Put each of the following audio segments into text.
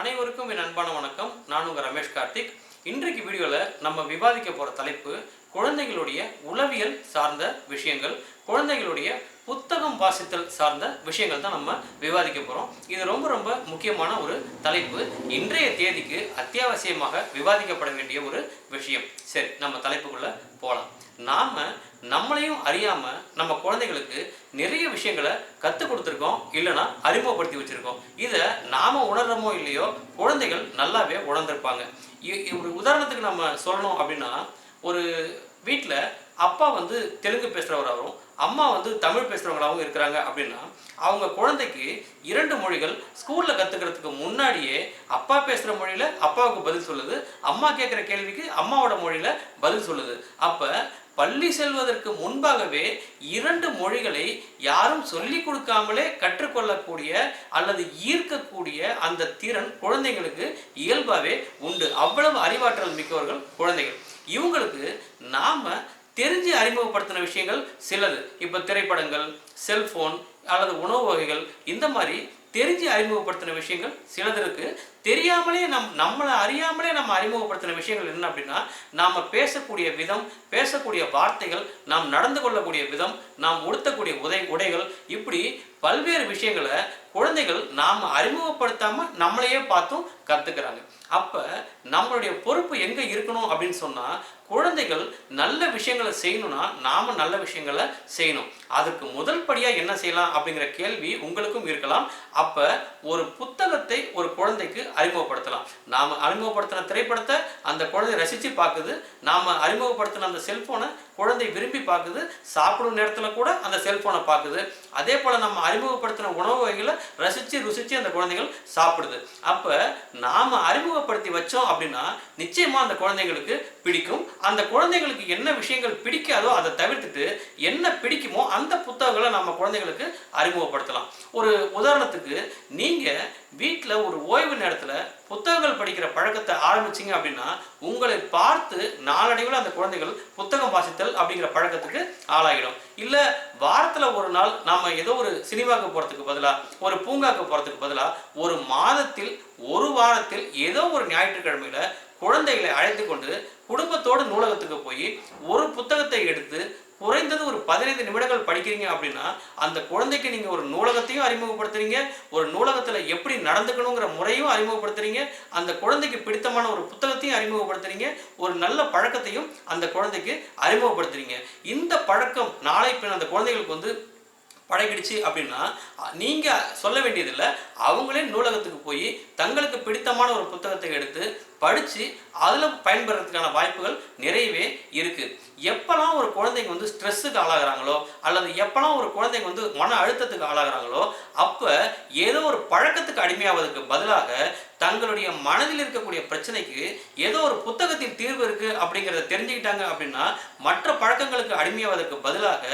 அனைவருக்கும் என் அன்பான வணக்கம். நான் உங்கள் ரமேஷ் கார்த்திக். இன்றைக்கு வீடியோவில் நம்ம விவாதிக்க போகிற தலைப்பு குழந்தைகளுடைய உளவியல் சார்ந்த விஷயங்கள் குழந்தைகளுடைய புத்தகம் வாசித்தல் சார்ந்த விஷயங்கள் தான் நம்ம விவாதிக்க போகிறோம் இது ரொம்ப ரொம்ப முக்கியமான ஒரு தலைப்பு. இன்றைய தேதிக்கு அத்தியாவசியமாக விவாதிக்கப்பட வேண்டிய ஒரு விஷயம். சரி நம்ம தலைப்புக்குள்ள போகலாம் நாம நம்மளையும் அறியாம நம்ம குழந்தைகளுக்கு நிறைய விஷயங்களை கற்றுக் கொடுத்துருக்கோம் இல்லைன்னா அறிமுகப்படுத்தி வச்சிருக்கோம். இதை நாம உணர்றோமோ இல்லையோ குழந்தைகள் நல்லாவே உணர்ந்திருப்பாங்க. ஒரு உதாரணத்துக்கு நம்ம சொல்லணும் அப்படின்னா ஒரு வீட்டில் அப்பா வந்து தெலுங்கு பேசுகிறவராகவும் அம்மா வந்து தமிழ் பேசுகிறவங்களாகவும் இருக்கிறாங்க அப்படின்னா அவங்க குழந்தைக்கு இரண்டு மொழிகள் ஸ்கூலில் கற்றுக்கிறதுக்கு முன்னாடியே அப்பா பேசுகிற மொழியில் அப்பாவுக்கு பதில் சொல்லுது அம்மா கேட்குற கேள்விக்கு அம்மாவோட மொழியில் பதில் சொல்லுது. அப்போ பள்ளி செல்வதற்கு முன்பாகவே இரண்டு மொழிகளை யாரும் சொல்லிக் கொடுக்காமலே கற்றுக்கொள்ளக்கூடிய அல்லது ஈர்க்கக்கூடிய அந்த திறன் குழந்தைங்களுக்கு இயல்பாகவே உண்டு. அவ்வளவு அறிவாற்றல் மிக்கவர்கள் குழந்தைகள். இவங்களுக்கு நாம் தெரிஞ்சு அறிமுகப்படுத்தின விஷயங்கள் சிலது. இப்போ திரைப்படங்கள் செல்ஃபோன் அல்லது உணவு வகைகள் இந்த மாதிரி தெரிஞ்சு அறிமுகப்படுத்தின விஷயங்கள் சிலது தெரியாமலே நம் நம்மளை அறியாமலே நம்ம அறிமுகப்படுத்தின விஷயங்கள் என்ன அப்படின்னா நாம் பேசக்கூடிய விதம் பேசக்கூடிய வார்த்தைகள் நாம் நடந்து கொள்ளக்கூடிய விதம் நாம் உடுத்தக்கூடிய உதை உடைகள் இப்படி பல்வேறு விஷயங்களை குழந்தைகள் நாம் அறிமுகப்படுத்தாமல் நம்மளையே பார்த்தும் கற்றுக்கிறாங்க அப்போ நம்மளுடைய பொறுப்பு எங்கே இருக்கணும் அப்படின்னு சொன்னால் குழந்தைகள் நல்ல விஷயங்களை செய்யணும்னா நாம் நல்ல விஷயங்களை செய்யணும். அதுக்கு முதல் படியாக என்ன செய்யலாம் அப்படிங்கிற கேள்வி உங்களுக்கும் இருக்கலாம். அப்போ ஒரு புத்தகத்தை ஒரு குழந்தைக்கு அறிமுகப்படுத்தலாம். நாம் அறிமுகப்படுத்தின திரைப்படத்தை அந்த குழந்தை ரசித்து பார்க்குது. நாம் அறிமுகப்படுத்தின அந்த செல்ஃபோனை குழந்தை விரும்பி பார்க்குது சாப்பிடும் நேரத்தில் கூட அந்த செல்ஃபோனை பார்க்குது. அதே போல் நம்ம அறிமுகப்படுத்தின உணவு வகைகளை ரசித்து ருசித்து அந்த குழந்தைகள் சாப்பிடுது. அப்போ நாம் அறிமுகப்படுத்தி வச்சோம் அப்படின்னா நிச்சயமாக அந்த குழந்தைங்களுக்கு பிடிக்கும். அந்த குழந்தைங்களுக்கு என்ன விஷயங்கள் பிடிக்காதோ அதை தவிர்த்துட்டு என்ன பிடிக்குமோ அந்த புத்தகங்களை நம்ம குழந்தைங்களுக்கு அறிமுகப்படுத்தலாம். ஒரு உதாரணத்துக்கு நீங்கள் வீட்டில் ஒரு ஓய்வு நேரத்தில் புத்தகங்கள் படிக்கிற பழக்கத்தை ஆரம்பிச்சீங்க அப்படின்னா உங்களை பார்த்து நாளடைவில் அந்த குழந்தைகள் புத்தகம் வாசித்தல் அப்படிங்கிற பழக்கத்துக்கு ஆளாகிடும் இல்லை வாரத்தில் ஒரு நாள் நம்ம ஏதோ ஒரு சினிமாவுக்கு போகிறதுக்கு பதிலாக ஒரு பூங்காக்கு போகிறதுக்கு பதிலாக ஒரு மாதத்தில் ஒரு வாரத்தில் ஏதோ ஒரு ஞாயிற்றுக்கிழமையில குழந்தைகளை அழைத்து கொண்டு குடும்பத்தோடு நூலகத்துக்கு போய் ஒரு புத்தகத்தை எடுத்து குறைந்தது ஒரு பதினைந்து நிமிடங்கள் படிக்கிறீங்க அப்படின்னா அந்த குழந்தைக்கு நீங்கள் ஒரு நூலகத்தையும் அறிமுகப்படுத்துறீங்க ஒரு நூலகத்தில் எப்படி நடந்துக்கணுங்கிற முறையும் அறிமுகப்படுத்துறீங்க அந்த குழந்தைக்கு பிடித்தமான ஒரு புத்தகத்தையும் அறிமுகப்படுத்துறீங்க ஒரு நல்ல பழக்கத்தையும் அந்த குழந்தைக்கு அறிமுகப்படுத்துறீங்க. இந்த பழக்கம் நாளை பின் அந்த குழந்தைகளுக்கு வந்து பழகிடுச்சு அப்படின்னா நீங்கள் சொல்ல வேண்டியதில்லை அவங்களே நூலகத்துக்கு போய் தங்களுக்கு பிடித்தமான ஒரு புத்தகத்தை எடுத்து படித்து அதில் பயன்படுறதுக்கான வாய்ப்புகள் நிறையவே இருக்குது எப்போல்லாம் ஒரு குழந்தைங்க வந்து ஸ்ட்ரெஸ்ஸுக்கு ஆளாகிறாங்களோ அல்லது எப்போல்லாம் ஒரு குழந்தைங்க வந்து மன அழுத்தத்துக்கு ஆளாகிறாங்களோ அப்போ ஏதோ ஒரு பழக்கத்துக்கு அடிமையாவதற்கு பதிலாக தங்களுடைய மனதில் இருக்கக்கூடிய பிரச்சனைக்கு ஏதோ ஒரு புத்தகத்தில் தீர்வு இருக்கு அப்படிங்கிறத தெரிஞ்சுக்கிட்டாங்க அப்படின்னா மற்ற பழக்கங்களுக்கு அடிமையாவதற்கு பதிலாக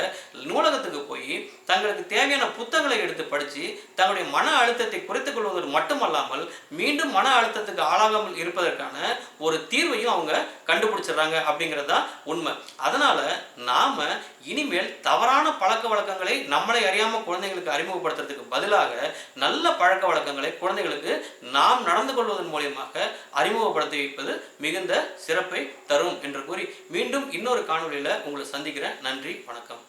நூலகத்துக்கு போய் தங்களுக்கு தேவையான புத்தகங்களை எடுத்து படித்து தங்களுடைய மன அழுத்தத்தை குறைத்துக் கொள்வதற்கு மட்டுமல்லாமல் மீண்டும் மன அழுத்தத்துக்கு ஆளாகாமல் இருப்பதற்கான ஒரு தீர்வையும் அவங்க கண்டுபிடிச்சிடுறாங்க அப்படிங்கிறது தான் உண்மை. அதனால நாம இனிமேல் தவறான பழக்க வழக்கங்களை நம்மளை அறியாம குழந்தைங்களுக்கு அறிமுகப்படுத்துறதுக்கு பதிலாக நல்ல பழக்க வழக்கங்களை குழந்தைகளுக்கு நாம் நடந்து கொள்வதன் மூலியமாக அறிமுகப்படுத்தி வைப்பது மிகுந்த சிறப்பை தரும் என்று கூறி மீண்டும் இன்னொரு காணொளியில உங்களை சந்திக்கிறேன். நன்றி வணக்கம்.